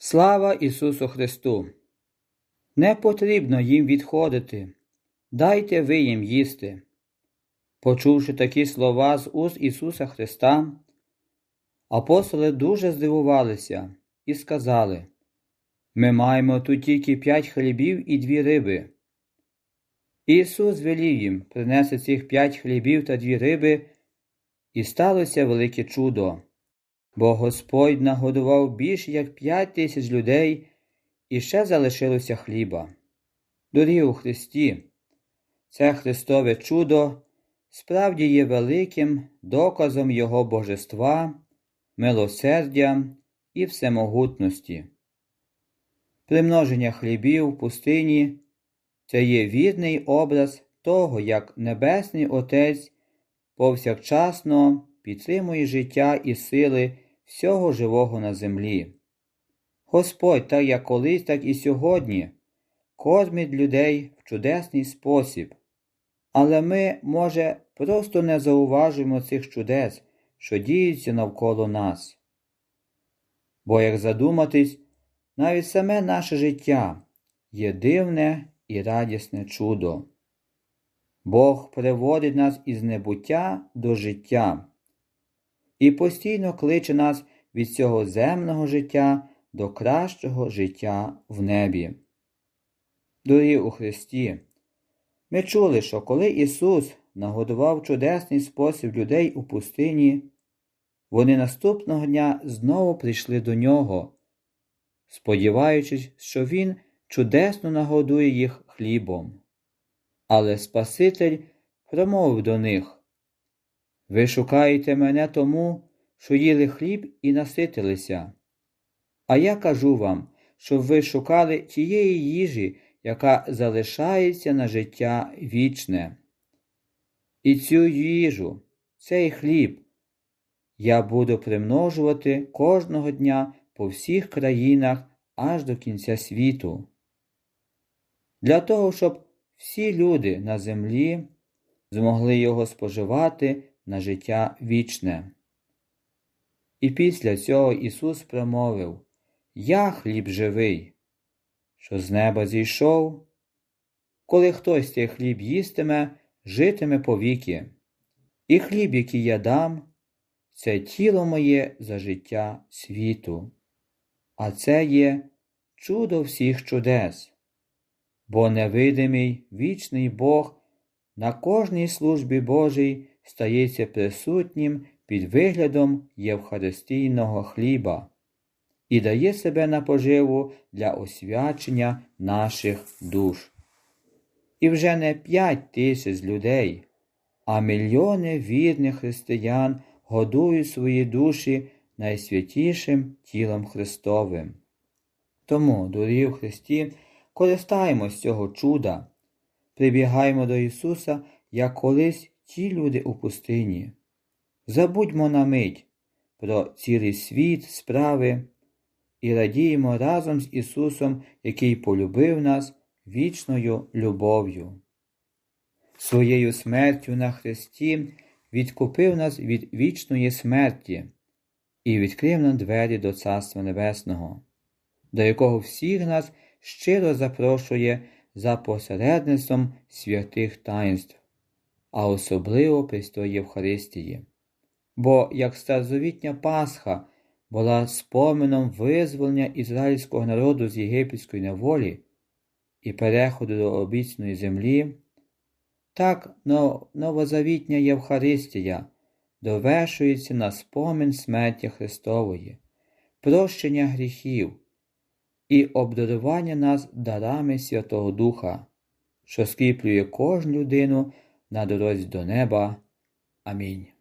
Слава Ісусу Христу! Не потрібно їм відходити, дайте ви їм їсти. Почувши такі слова з уст Ісуса Христа, апостоли дуже здивувалися і сказали: Ми маємо тут тільки п'ять хлібів і дві риби. Ісус велів їм принести цих п'ять хлібів та дві риби, і сталося велике чудо бо Господь нагодував більш як п'ять тисяч людей і ще залишилося хліба. Дорогі у Христі, це Христове чудо справді є великим доказом Його божества, милосердя і всемогутності. Примноження хлібів в пустині це є вірний образ того, як Небесний Отець повсякчасно підтримує життя і сили всього живого на землі. Господь, так як колись, так і сьогодні, кормить людей в чудесний спосіб, але ми, може, просто не зауважуємо цих чудес, що діються навколо нас. Бо, як задуматись, навіть саме наше життя є дивне і радісне чудо. Бог приводить нас із небуття до життя і постійно кличе нас від цього земного життя до кращого життя в небі. Дорогі у Христі, ми чули, що коли Ісус нагодував чудесний спосіб людей у пустині, вони наступного дня знову прийшли до Нього, сподіваючись, що Він чудесно нагодує їх хлібом. Але Спаситель промовив до них ви шукаєте мене тому, що їли хліб і наситилися. А я кажу вам, щоб ви шукали тієї їжі, яка залишається на життя вічне. І цю їжу, цей хліб, я буду примножувати кожного дня по всіх країнах аж до кінця світу. Для того, щоб всі люди на землі змогли його споживати на життя вічне. І після цього Ісус промовив Я хліб живий, що з неба зійшов, коли хтось цей хліб їстиме, житиме повіки, і хліб, який я дам, це тіло моє за життя світу, а це є чудо всіх чудес, бо невидимий вічний Бог на кожній службі Божій стається присутнім під виглядом Євхаристійного хліба і дає себе на поживу для освячення наших душ. І вже не п'ять тисяч людей, а мільйони вірних християн годують свої душі найсвятішим тілом Христовим. Тому, дорогі в Христі, користаємось цього чуда, прибігаємо до Ісуса, як колись ті люди у пустині. Забудьмо на мить про цілий світ, справи і радіємо разом з Ісусом, який полюбив нас вічною любов'ю. Своєю смертю на Христі відкупив нас від вічної смерті і відкрив нам двері до Царства Небесного, до якого всіх нас щиро запрошує за посередництвом святих таїнств а особливо престол Євхаристії. Бо як старозавітня Пасха була споменом визволення ізраїльського народу з єгипетської неволі і переходу до обіцяної землі, так новозавітня Євхаристія довершується на спомин смерті Христової, прощення гріхів і обдарування нас дарами Святого Духа, що скріплює кожну людину на дорозі до неба. Амінь.